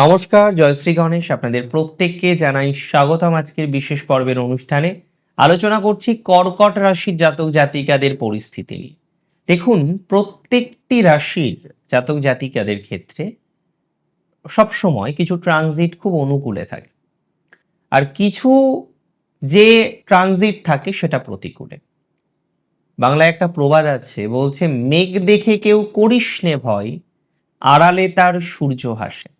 নমস্কার জয়শ্রী গণেশ। আপনাদের প্রত্যেককে জানাই স্বাগতম আজকের বিশেষ পর্বের অনুষ্ঠানে। আলোচনা করছি কর্কট রাশির জাতক জাতিকাদের পরিস্থিতি দেখুন, প্রত্যেকটি রাশির জাতক জাতিকাদের ক্ষেত্রে সবসময় কিছু ট্রানজিট খুব অনুকূলে থাকে। আর কিছু যে ট্রানজিট থাকে সেটা প্রতিকূলে। বাংলায় একটা প্রবাদ আছে, বলছে, মেঘ দেখে কেউ করিস ভয়, আড়ালে তার সূর্য হাসে।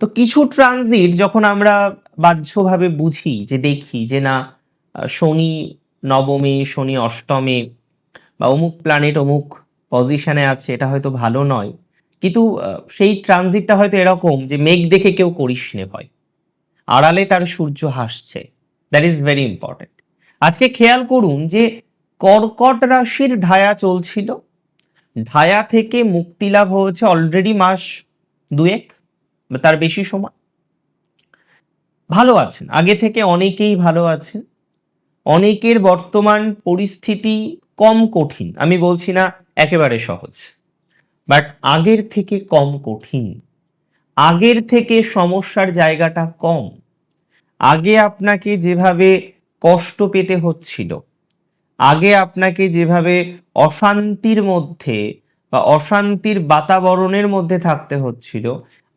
তো কিছু ট্রানজিট যখন আমরা বাহ্যভাবে বুঝি যে দেখি যে না শনি নবমে, শনি অষ্টমে বা অমুক প্ল্যানেট অমুক পজিশনে আছে, এটা হয়তো ভালো নয়। কিন্তু সেই ট্রানজিটটা হয়তো এরকম যে মেঘ দেখে কেউ করিস নে ভয়। আড়ালে তার সূর্য হাসছে। দ্যাট ইজ ভেরি ইম্পর্টেন্ট আজকে খেয়াল করুন যে কর্কট রাশির ঢায়া চলছিল। ঢায়া থেকে মুক্তি লাভ হয়েছে অলরেডি মাস দুয়েক। তার বেশি সময়। ভালো আছেন। আগে থেকে অনেকেই ভালো আছেন। অনেকের বর্তমান পরিস্থিতি কম কঠিন। আমি বলছি না একেবারে সহজ। বাট আগের থেকে কম কঠিন। আগের থেকে সমস্যার জায়গাটা কম। আগে আপনাকে যেভাবে কষ্ট পেতে হচ্ছিল, আগে আপনাকে যেভাবে অশান্তির মধ্যে বা অশান্তির বাতাবরণের মধ্যে থাকতে হচ্ছিল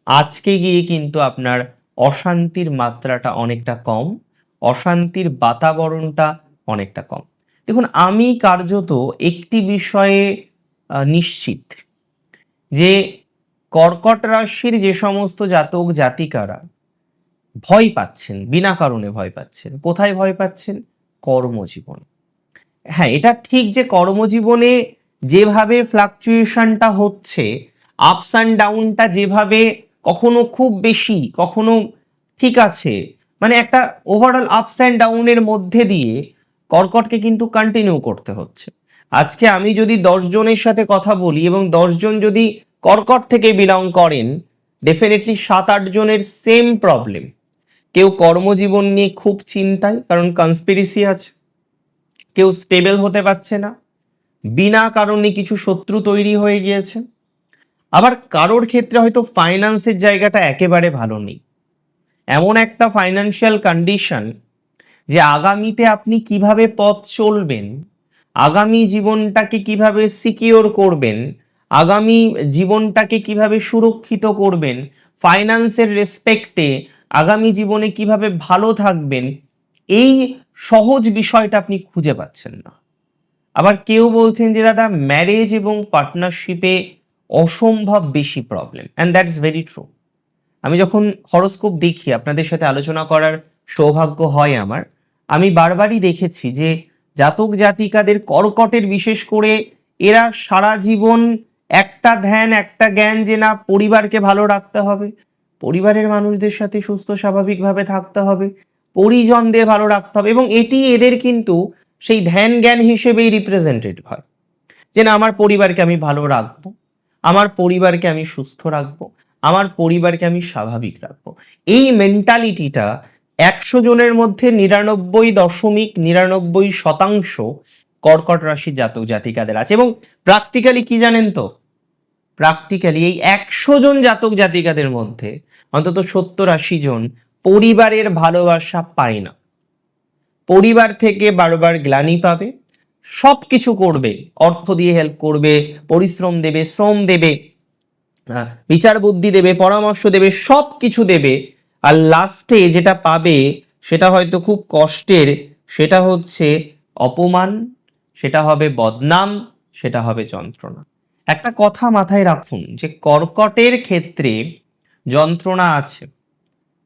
আজকে গিয়ে কিন্তু আপনার অশান্তির মাত্রাটা অনেকটা কম, অশান্তির বাতাবরণটা অনেকটা কম। দেখুন, আমি কার্যত একটি বিষয়ে নিশ্চিত যে কর্কট রাশির যে সমস্ত জাতক জাতিকারা ভয় পাচ্ছেন, বিনা কারণে ভয় পাচ্ছেন। কোথায় ভয় পাচ্ছেন? কর্মজীবনে। হ্যাঁ এটা ঠিক যে কর্মজীবনে যেভাবে ফ্লাকচুয়েশনটা হচ্ছে আপস অ্যান্ড ডাউনটা যেভাবে কখনো খুব বেশি, কখনো ঠিক আছে। মানে একটা ওভারঅল আপস অ্যান্ড ডাউনের মধ্যে দিয়ে কর্কটকে কিন্তু কন্টিনিউ করতে হচ্ছে। আজকে আমি যদি জনের সাথে কথা বলি এবং দশজন যদি কর্কট থেকে বিলং করেন ডেফিনেটলি সাত আট জনের সেম প্রবলেম কেউ কর্মজীবন নিয়ে খুব চিন্তায়, কারণ কনস্পিরেসি আছে। কেউ স্টেবল হতে পারছে না। বিনা কারণে কিছু শত্রু তৈরি হয়ে গিয়েছে। আবার কারোর ক্ষেত্রে হয়তো ফাইন্যান্সের জায়গাটা একেবারে ভালো নেই। এমন একটা ফাইনান্সিয়াল কন্ডিশন যে আগামীতে আপনি কীভাবে পথ চলবেন, আগামী জীবনটাকে কীভাবে সিকিওর করবেন, আগামী জীবনটাকে কীভাবে সুরক্ষিত করবেন ফাইন্যান্সের রেসপেক্টে আগামী জীবনে কীভাবে ভালো থাকবেন, এই সহজ বিষয়টা আপনি খুঁজে পাচ্ছেন না। আবার কেউ বলছেন যে, দাদা ম্যারেজ এবং পার্টনারশিপে অসম্ভব বেশি problem and that's very true আমি যখন হরস্কোপ দেখি, আপনাদের সাথে আলোচনা করার সৌভাগ্য হয় আমার, আমি বারবারই দেখেছি যে জাতক জাতিকাদের কর্কটের বিশেষ করে এরা সারা জীবন একটা ধ্যান, একটা জ্ঞান যে না, পরিবারকে ভালো রাখতে হবে, পরিবারের মানুষদের সাথে সুস্থ স্বাভাবিকভাবে থাকতে হবে, পরিজনদের ভালো রাখতে হবে, এবং এটি এদের কিন্তু সেই ধ্যান জ্ঞান হিসেবেই রিপ্রেজেন্টেড হয়, যে না, আমার পরিবারকে আমি ভালো রাখব। আমার পরিবারকে আমি সুস্থ রাখব, আমার পরিবারকে আমি স্বাভাবিক রাখব। এই মেন্টালিটিটা একশো জনের মধ্যে নিরানব্বই দশমিক নিরানব্বই শতাংশ কর্কট রাশির জাতক জাতিকাদের আছে এবং প্র্যাকটিক্যালি কি জানেন তো? প্র্যাকটিক্যালি এই একশো জন জাতক জাতিকাদের মধ্যে অন্তত সত্তর আশি জন পরিবারের ভালোবাসা পায় না। পরিবার থেকে বারবার গ্লানি পাবে সব কিছু করবে অর্থ দিয়ে হেল্প করবে পরিশ্রম দেবে শ্রম দেবে আহ, বিচার বুদ্ধি দেবে পরামর্শ দেবে সব কিছু দেবে। আর লাস্টে যেটা পাবে সেটা হয়তো খুব কষ্টের সেটা হচ্ছে অপমান সেটা হবে বদনাম সেটা হবে যন্ত্রণা। একটা কথা মাথায় রাখুন যে কর্কটের ক্ষেত্রে যন্ত্রণা আছে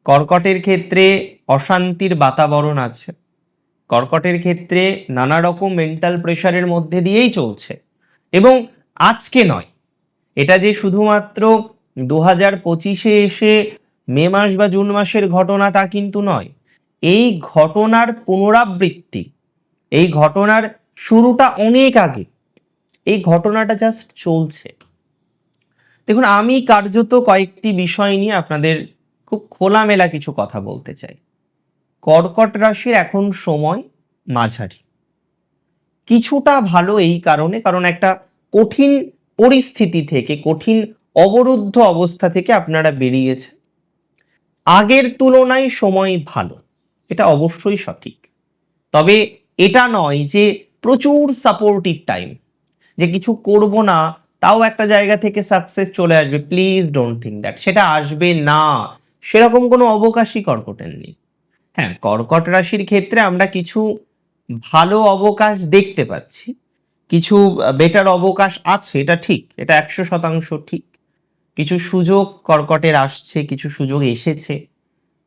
কর্কটের ক্ষেত্রে অশান্তির বাতাবরণ আছে। কর্কটের ক্ষেত্রে নানা রকম মেন্টাল প্রেশারের মধ্যে দিয়েই চলছে। এবং আজকে নয়, এটা যে শুধুমাত্র দু হাজার পঁচিশে এসে মে মাস বা জুন মাসের ঘটনা তা কিন্তু নয়, এই ঘটনার পুনরাবৃত্তি, এই ঘটনার শুরুটা অনেক আগে, এই ঘটনাটা জাস্ট চলছে। দেখুন, আমি কার্যত কয়েকটি বিষয় নিয়ে আপনাদের খুব খোলামেলা কিছু কথা বলতে চাই। কর্কট রাশির এখন সময় মাঝারি। কিছুটা ভালো এই কারণে, কারণ একটা কঠিন পরিস্থিতি থেকে, কঠিন অবরুদ্ধ অবস্থা থেকে আপনারা বেরিয়েছেন। আগের তুলনায় সময় ভালো, এটা অবশ্যই সঠিক। তবে এটা নয় যে প্রচুর সাপোর্টিভ টাইম যে কিছু করব না, তাও একটা জায়গা থেকে সাকসেস চলে আসবে প্লিজ ডোন্ট থিঙ্ক দ্যাট সেটা আসবে না। সেরকম কোনো অবকাশই কর্কটের নেই। হ্যাঁ কর্কট রাশির ক্ষেত্রে আমরা কিছু ভালো অবকাশ দেখতে পাচ্ছি। কিছু বেটার অবকাশ আছে, এটা ঠিক, এটা একশো শতাংশ ঠিক। কিছু সুযোগ কর্কটের আসছে, কিছু সুযোগ এসেছে।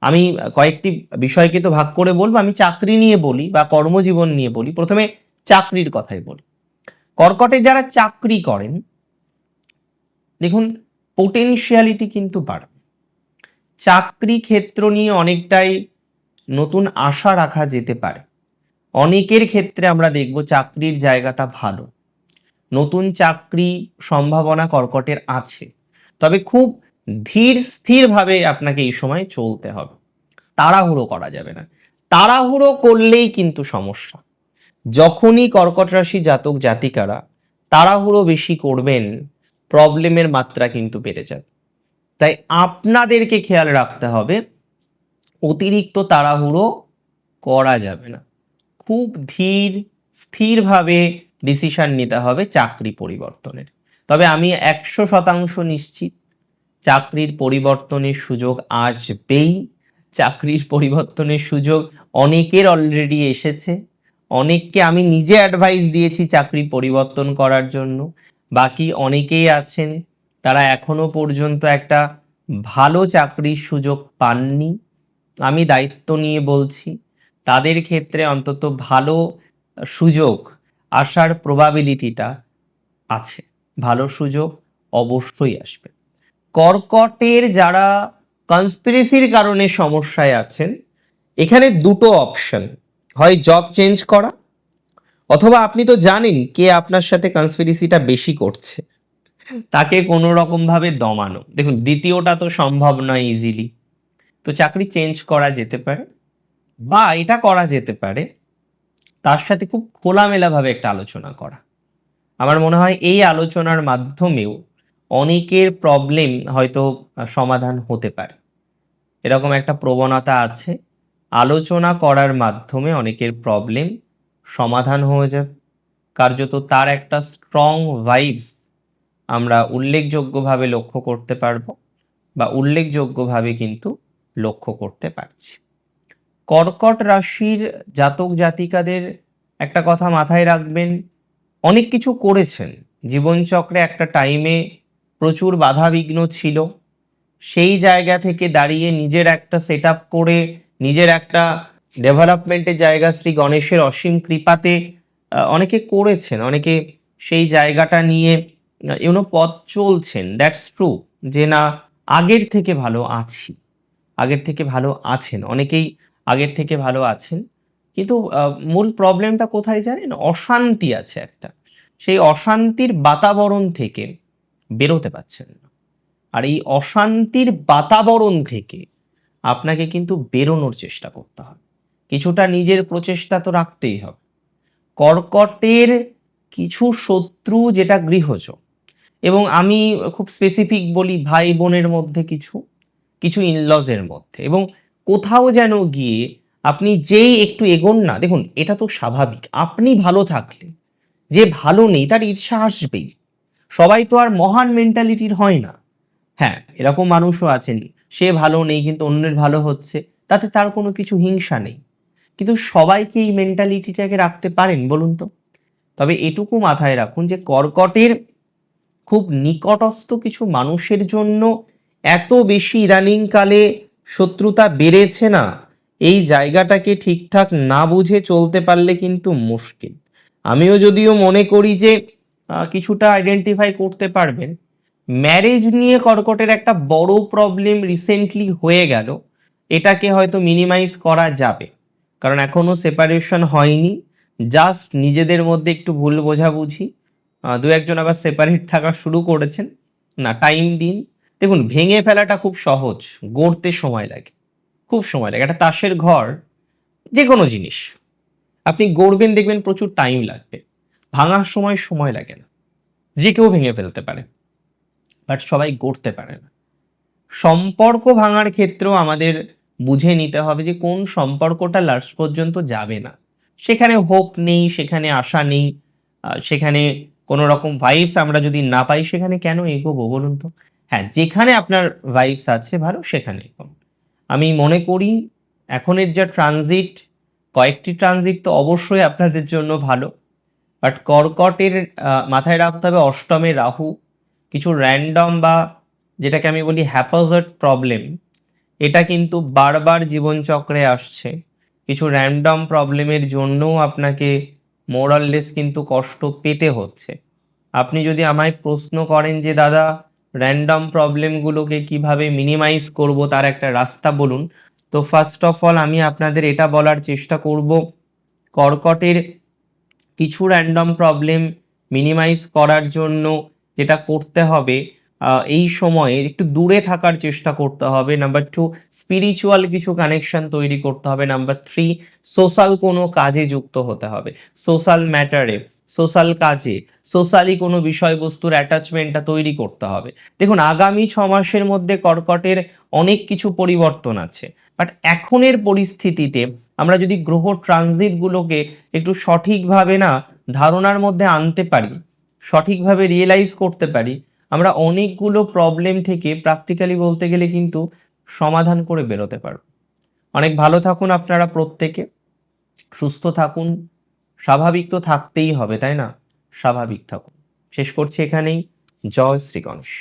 আমি কয়েকটি বিষয়কে তো ভাগ করে বলব, আমি চাকরি নিয়ে বলি বা কর্মজীবন নিয়ে বলি। প্রথমে চাকরির কথাই বলি। কর্কটে যারা চাকরি করেন, দেখুন পোটেনশিয়ালিটি কিন্তু বাড়বে। চাকরি ক্ষেত্র নিয়ে অনেকটাই নতুন আশা রাখা যেতে পারে। অনেকের ক্ষেত্রে আমরা দেখব চাকরির জায়গাটা ভালো। নতুন চাকরি সম্ভাবনা কর্কটের আছে। তবে খুব ধীর স্থিরভাবে আপনাকে এই সময় চলতে হবে। তাড়াহুড়ো করা যাবে না। তাড়াহুড়ো করলেই কিন্তু সমস্যা। যখনই কর্কট রাশি জাতক জাতিকারা তাড়াহুড়ো বেশি করবেন প্রবলেমের মাত্রা কিন্তু বেড়ে যাবে। তাই আপনাদেরকে খেয়াল রাখতে হবে অতিরিক্ত তাড়াহুড়ো করা যাবে না। খুব ধীর, স্থিরভাবে ডিসিশন নিতে হবে চাকরি পরিবর্তনের। তবে আমি একশো শতাংশ নিশ্চিত, চাকরির পরিবর্তনের সুযোগ আসবেই। চাকরির পরিবর্তনের সুযোগ অনেকের অলরেডি এসেছে। অনেককে আমি নিজে অ্যাডভাইস দিয়েছি চাকরি পরিবর্তন করার জন্য। বাকি অনেকেই আছেন, তারা এখনও পর্যন্ত একটা ভালো চাকরির সুযোগ পাননি। আমি দায়িত্ব নিয়ে বলছি, তাদের ক্ষেত্রে অন্তত ভালো সুযোগ আসার প্রবাবিলিটিটা আছে। ভালো সুযোগ অবশ্যই আসবে। কর্কটের যারা কনস্পিরেসির কারণে সমস্যায় আছেন, এখানে দুটো অপশন হয় জব চেঞ্জ করা, অথবা আপনি তো জানেন কে আপনার সাথে কনস্পিরেসিটা বেশি করছে। তাকে কোনো রকমভাবে দমানো। দেখুন, দ্বিতীয়টা তো সম্ভব নয় ইজিলি তো চাকরি চেঞ্জ করা যেতে পারে বা এটা করা যেতে পারে, তার সাথে খুব খোলামেলাভাবে একটা আলোচনা করা। আমার মনে হয় এই আলোচনার মাধ্যমেও অনেকের প্রবলেম হয়তো সমাধান হতে পারে। এরকম একটা প্রবণতা আছে, আলোচনা করার মাধ্যমে অনেকের প্রবলেম সমাধান হয়ে যাবে। কার্যত তার একটা স্ট্রং ভাইবস আমরা উল্লেখযোগ্যভাবে লক্ষ্য করতে পারব বা উল্লেখযোগ্যভাবে কিন্তু লক্ষ্য করতে পারছি। কর্কট রাশির জাতক জাতিকাদের একটা কথা মাথায় রাখবেন, অনেক কিছু করেছেন। জীবনচক্রে একটা টাইমে প্রচুর বাধাবিঘ্ন ছিল। সেই জায়গা থেকে দাঁড়িয়ে নিজের একটা সেট করে, নিজের একটা ডেভেলপমেন্টের জায়গা শ্রী গণেশের অসীম কৃপাতে অনেকে করেছেন, অনেকে সেই জায়গাটা নিয়ে ইউনো পথ চলছেন। দ্যাটস ট্রু যে না, আগের থেকে ভালো আছি। আগের থেকে ভালো আছেন। অনেকেই আগের থেকে ভালো আছেন, কিন্তু মূল প্রবলেমটা কোথায় জানেন? অশান্তি আছে একটা। সেই অশান্তির বাতাবরণ থেকে বেরোতে পারছেন না। আর এই অশান্তির বাতাবরণ থেকে আপনাকে কিন্তু বেরোনোর চেষ্টা করতে হবে। কিছুটা নিজের প্রচেষ্টা তো রাখতেই হবে। কর্কটের কিছু শত্রু যেটা গৃহজ, এবং আমি খুব স্পেসিফিক বলি ভাই বোনের মধ্যে কিছু কিছু ইনলজের মধ্যে এবং কোথাও যেন গিয়ে আপনি যেই একটু এগোন না, দেখুন, এটা তো স্বাভাবিক। আপনি ভালো থাকলে, যে ভালো নেই, তার ঈর্ষা আসবেই। সবাই তো আর মহান মেন্টালিটির হয় না। হ্যাঁ এরকম মানুষও আছেন, সে ভালো নেই, কিন্তু অন্যের ভালো হচ্ছে, তাতে তার কোনো কিছু হিংসা নেই। কিন্তু সবাইকে এই মেন্টালিটিটাকে রাখতে পারেন, বলুন তো? তবে এটুকু মাথায় রাখুন যে কর্কটের খুব নিকটস্থ কিছু মানুষের জন্য এত বেশি ইদানিংকালে শত্রুতা বেড়েছে না। এই জায়গাটাকে ঠিকঠাক না বুঝে চলতে পারলে কিন্তু মুশকিল। আমিও যদিও মনে করি যে কিছুটা আইডেন্টিফাই করতে পারবেন। ম্যারেজ নিয়ে কর্কটের একটা বড় প্রবলেম রিসেন্টলি হয়ে গেল। এটাকে হয়তো মিনিমাইজ করা যাবে। কারণ এখনও সেপারেশন হয়নি। জাস্ট নিজেদের মধ্যে একটু ভুল বোঝাবুঝি। দু একজন আবার সেপারেট থাকা শুরু করেছেন। না টাইম দিন। দেখুন, ভেঙে ফেলাটা খুব সহজ। গড়তে সময় লাগে। খুব সময় লাগে। একটা তাসের ঘর যে কোনো জিনিস। আপনি গড়বেন, দেখবেন প্রচুর টাইম লাগবে। ভাঙার সময় সময় লাগে না। যে কেউ ভেঙে ফেলতে পারে। বাট সবাই গড়তে পারে না। সম্পর্ক ভাঙার ক্ষেত্রেও আমাদের বুঝে নিতে হবে যে, কোন সম্পর্কটা লাস্ট পর্যন্ত যাবে না। সেখানে হোপ নেই, সেখানে আশা নেই। সেখানে কোনো রকম ভাইবস আমরা যদি না পাই, সেখানে কেন এগোবো বলুন তো? হ্যাঁ যেখানে আপনার ভাইবস আছে ভালো সেখানে আমি মনে করি এখনের যা ট্রানজিট কয়েকটি ট্রানজিট তো অবশ্যই আপনাদের জন্য ভালো। বাট কর্কটের মাথায় রাখতে হবে অষ্টমে রাহু। কিছু র্যান্ডম বা যেটাকে আমি বলি হ্যাপাজার্ড প্রবলেম এটা কিন্তু বারবার জীবনচক্রে আসছে। কিছু র্যান্ডম প্রবলেমের জন্যও আপনাকে মোরাললেস কিন্তু কষ্ট পেতে হচ্ছে। আপনি যদি আমায় প্রশ্ন করেন যে, দাদা র্যান্ডম প্রবলেমগুলোকে কীভাবে মিনিমাইজ করব তার একটা রাস্তা বলুন। তো ফার্স্ট অফ অল আমি আপনাদের এটা বলার চেষ্টা করব, কর্কটের কিছু র্যান্ডম প্রবলেম মিনিমাইজ করার জন্য যেটা করতে হবে এই সময়ে একটু দূরে থাকার চেষ্টা করতে হবে। নাম্বার টু স্পিরিচুয়াল কিছু কানেকশন তৈরি করতে হবে। নাম্বার থ্রি সোশ্যাল কোনো কাজে যুক্ত হতে হবে। সোশ্যাল ম্যাটারে সোশ্যাল কাজে, সোশ্যালি কোনো বিষয়বস্তুর অ্যাটাচমেন্টটা তৈরি করতে হবে। দেখুন, আগামী ছ মাসের মধ্যে কর্কটের অনেক কিছু পরিবর্তন আছে। বাট এখনের পরিস্থিতিতে আমরা যদি গ্রহ ট্রানজিটগুলোকে একটু সঠিকভাবে না ধারণার মধ্যে আনতে পারি, সঠিকভাবে রিয়েলাইজ করতে পারি, আমরা অনেকগুলো প্রবলেম থেকে প্র্যাকটিক্যালি বলতে গেলে কিন্তু সমাধান করে বেরোতে পারব। অনেক ভালো থাকুন আপনারা প্রত্যেকে। সুস্থ থাকুন। স্বাভাবিক তো থাকতেই হবে তাই না? স্বাভাবিক থাকুন। শেষ করছি এখানেই। জয় শ্রী গণেশ।